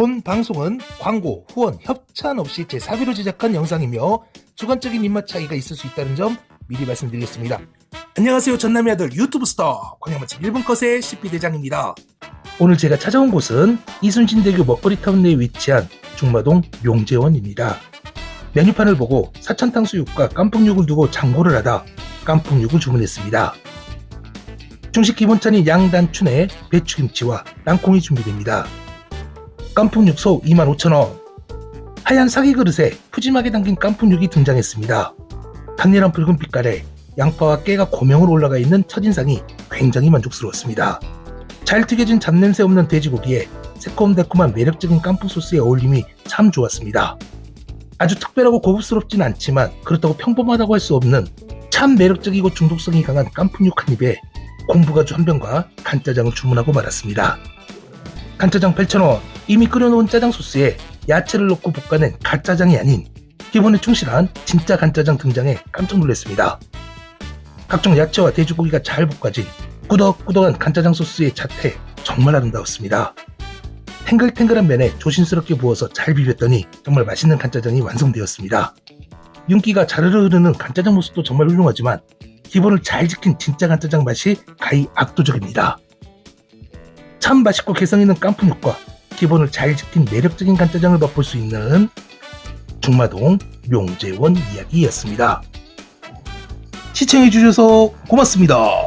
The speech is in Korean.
본 방송은 광고, 후원, 협찬 없이 제 사비로 제작한 영상이며 주관적인 입맛 차이가 있을 수 있다는 점 미리 말씀드리겠습니다. 안녕하세요. 전남의 아들 유튜브 스타 광야마침 1분 컷의 CP대장입니다. 오늘 제가 찾아온 곳은 이순신대교 먹거리 타운 내에 위치한 중마동 용재원입니다. 메뉴판을 보고 사천탕수육과 깐풍육을 두고 장고를 하다 깐풍육을 주문했습니다. 중식 기본찬인 양단춘에 배추김치와 땅콩이 준비됩니다. 깐풍육소 25,000원 하얀 사기 그릇에 푸짐하게 담긴 깐풍육이 등장했습니다. 강렬한 붉은 빛깔에 양파와 깨가 고명으로 올라가 있는 첫인상이 굉장히 만족스러웠습니다. 잘 튀겨진 잡냄새 없는 돼지고기에 새콤달콤한 매력적인 깐풍 소스의 어울림이 참 좋았습니다. 아주 특별하고 고급스럽진 않지만 그렇다고 평범하다고 할 수 없는 참 매력적이고 중독성이 강한 깐풍육 한 입에 공부가주 한 병과 간짜장을 주문하고 말았습니다. 간짜장 8,000원 이미 끓여놓은 짜장 소스에 야채를 넣고 볶아낸 갓짜장이 아닌 기본에 충실한 진짜 간짜장 등장에 깜짝 놀랐습니다. 각종 야채와 돼지고기가 잘 볶아진 꾸덕꾸덕한 간짜장 소스의 자태 정말 아름다웠습니다. 탱글탱글한 면에 조심스럽게 부어서 잘 비볐더니 정말 맛있는 간짜장이 완성되었습니다. 윤기가 자르르 흐르는 간짜장 모습도 정말 훌륭하지만 기본을 잘 지킨 진짜 간짜장 맛이 가히 압도적입니다. 참 맛있고 개성 있는 깐풍육과 기본을 잘 지킨 매력적인 간짜장을 맛볼 수 있는 중마동 용재원 이야기였습니다. 시청해주셔서 고맙습니다.